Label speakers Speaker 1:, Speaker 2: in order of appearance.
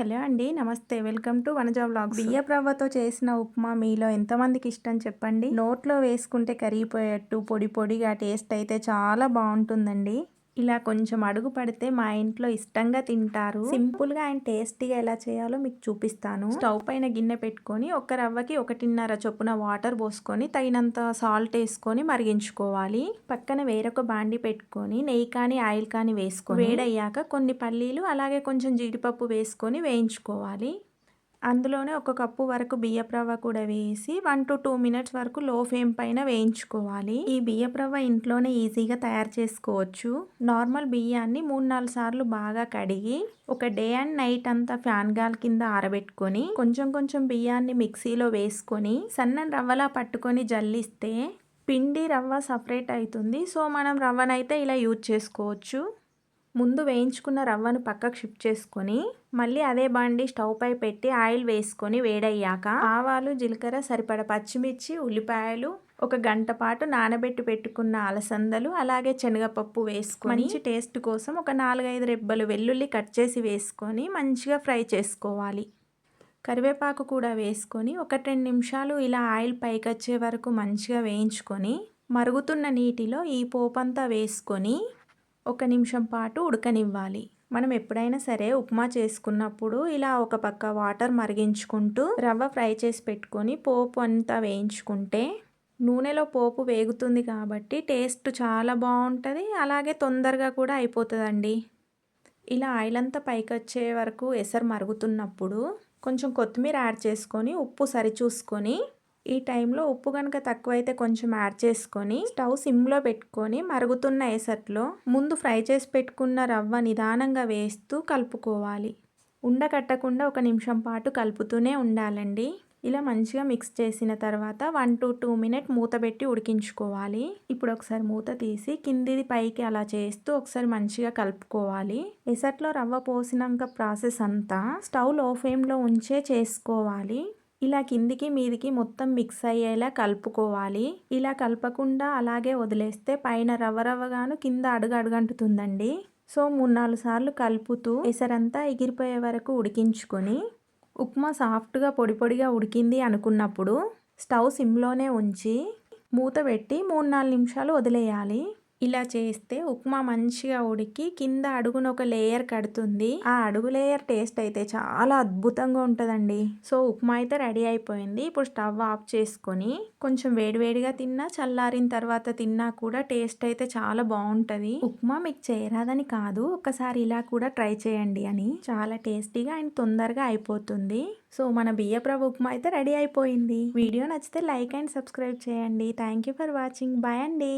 Speaker 1: Hello అండి నమస్తే. Welcome to Vanaja vlogs. బియ్య రవ్వతో చేసిన ఉప్మా మీలో ఎంతమందికి ఇష్టం చెప్పండి? నోట్లో వేసుకుంటే కరిగిపోయేట్టు పొడి పొడిగా టేస్ట్ అయితే చాలా బాగుంటుందండి. ఇలా కొంచెం అడుగు పడితే మా ఇంట్లో ఇష్టంగా తింటారు. సింపుల్గా అండ్ టేస్టీగా ఎలా చేయాలో మీకు చూపిస్తాను. స్టవ్ పైన గిన్నె పెట్టుకొని ఒక రవ్వకి ఒకటిన్నర చొప్పున వాటర్ పోసుకొని తగినంత సాల్ట్ వేసుకొని మరిగించుకోవాలి. పక్కన వేరొక బాండి పెట్టుకొని నెయ్యి కానీ ఆయిల్ కానీ వేసుకొని వేడయ్యాక కొన్ని పల్లీలు అలాగే కొంచెం జీడిపప్పు వేసుకొని వేయించుకోవాలి. అందులోనే ఒక కప్పు వరకు బియ్యపు రవ్వ కూడా వేసి వన్ టు టూ మినిట్స్ వరకు లో ఫ్లేమ్ పైన వేయించుకోవాలి. ఈ బియ్యపు రవ్వ ఇంట్లోనే ఈజీగా తయారు చేసుకోవచ్చు. నార్మల్ బియ్యాన్ని మూడు నాలుగు సార్లు బాగా కడిగి ఒక డే అండ్ నైట్ అంతా ఫ్యాన్ గాల్ కింద ఆరబెట్టుకొని కొంచెం కొంచెం బియ్యాన్ని మిక్సీలో వేసుకొని సన్నని రవ్వలా పట్టుకొని జల్లిస్తే పిండి రవ్వ సపరేట్ అవుతుంది సో మనం రవ్వనైతే ఇలా యూజ్ చేసుకోవచ్చు. ముందు వేయించుకున్న రవ్వను పక్కకు షిఫ్ట్ చేసుకొని మళ్ళీ అదే బండి స్టవ్ పై పెట్టి ఆయిల్ వేసుకొని వేడయ్యాక ఆవాలు జీలకర్ర సరిపడ పచ్చిమిర్చి ఉల్లిపాయలు ఒక గంట పాటు నానబెట్టి పెట్టుకున్న అలసందలు అలాగే శనగపప్పు వేసుకొని మంచి టేస్ట్ కోసం ఒక నాలుగైదు రెబ్బలు వెల్లుల్లి కట్ చేసి వేసుకొని మంచిగా ఫ్రై చేసుకోవాలి. కరివేపాకు కూడా వేసుకొని ఒక రెండు నిమిషాలు ఇలా ఆయిల్ పైకి వచ్చే వరకు మంచిగా వేయించుకొని మరుగుతున్న నీటిలో ఈ పోపంతా వేసుకొని ఒక నిమిషం పాటు ఉడకనివ్వాలి. మనం ఎప్పుడైనా సరే ఉప్మా చేసుకున్నప్పుడు ఇలా ఒక పక్క వాటర్ మరిగించుకుంటూ రవ్వ ఫ్రై చేసి పెట్టుకొని పోపు అంతా వేయించుకుంటే నూనెలో పోపు వేగుతుంది కాబట్టి టేస్ట్ చాలా బాగుంటుంది అలాగే తొందరగా కూడా అయిపోతుందండి. ఇలా ఆయిల్ అంతా పైకి వచ్చే వరకు ఎసరు మరుగుతున్నప్పుడు కొంచెం కొత్తిమీర యాడ్ చేసుకొని ఉప్పు సరిచూసుకొని ఈ టైంలో ఉప్పు కనుక తక్కువైతే కొంచెం యాడ్ చేసుకొని స్టవ్ సిమ్లో పెట్టుకొని మరుగుతున్న ఎసట్లో ముందు ఫ్రై చేసి పెట్టుకున్న రవ్వ నిదానంగా వేస్తూ కలుపుకోవాలి. ఉండకట్టకుండా ఒక నిమిషం పాటు కలుపుతూనే ఉండాలండి. ఇలా మంచిగా మిక్స్ చేసిన తర్వాత వన్ టు టూ మినిట్ మూత పెట్టి ఉడికించుకోవాలి. ఇప్పుడు ఒకసారి మూత తీసి కిందిది పైకి అలా చేస్తూ ఒకసారి మంచిగా కలుపుకోవాలి. ఎసట్లో రవ్వ పోసినాక ప్రాసెస్ అంతా స్టవ్లో ఫ్లేమ్లో ఉంచే చేసుకోవాలి. ఇలా కిందికి మీదికి మొత్తం మిక్స్ అయ్యేలా కలుపుకోవాలి. ఇలా కలపకుండా అలాగే వదిలేస్తే పైన రవ్వ రవ్వగాను కింద అడుగు అడుగంటుతుందండి. సో మూడు నాలుగు సార్లు కలుపుతూ ఎసరంతా ఎగిరిపోయే వరకు ఉడికించుకొని ఉప్మా సాఫ్ట్గా పొడి పొడిగా ఉడికింది అనుకున్నప్పుడు స్టవ్ సిమ్లోనే ఉంచి మూత పెట్టి మూడు నాలుగు నిమిషాలు వదిలేయాలి. ఇలా చేస్తే ఉప్మా మంచిగా ఉడికి కింద అడుగున ఒక లేయర్ కడుతుంది. ఆ అడుగు లేయర్ టేస్ట్ అయితే చాలా అద్భుతంగా ఉంటుందండి. సో ఉప్మా అయితే రెడీ అయిపోయింది. ఇప్పుడు స్టవ్ ఆఫ్ చేసుకొని కొంచెం వేడివేడిగా తిన్నా చల్లారిన తర్వాత తిన్నా కూడా టేస్ట్ అయితే చాలా బాగుంటుంది. ఉప్మా మీకు చేయరాదని కాదు ఒకసారి ఇలా కూడా ట్రై చేయండి అని. చాలా టేస్టీగా అండ్ తొందరగా అయిపోతుంది. సో మన బియ్యప్రభు ఉప్మా అయితే రెడీ అయిపోయింది. వీడియో నచ్చితే లైక్ అండ్ సబ్స్క్రైబ్ చేయండి. Thank you for watching bye అండి.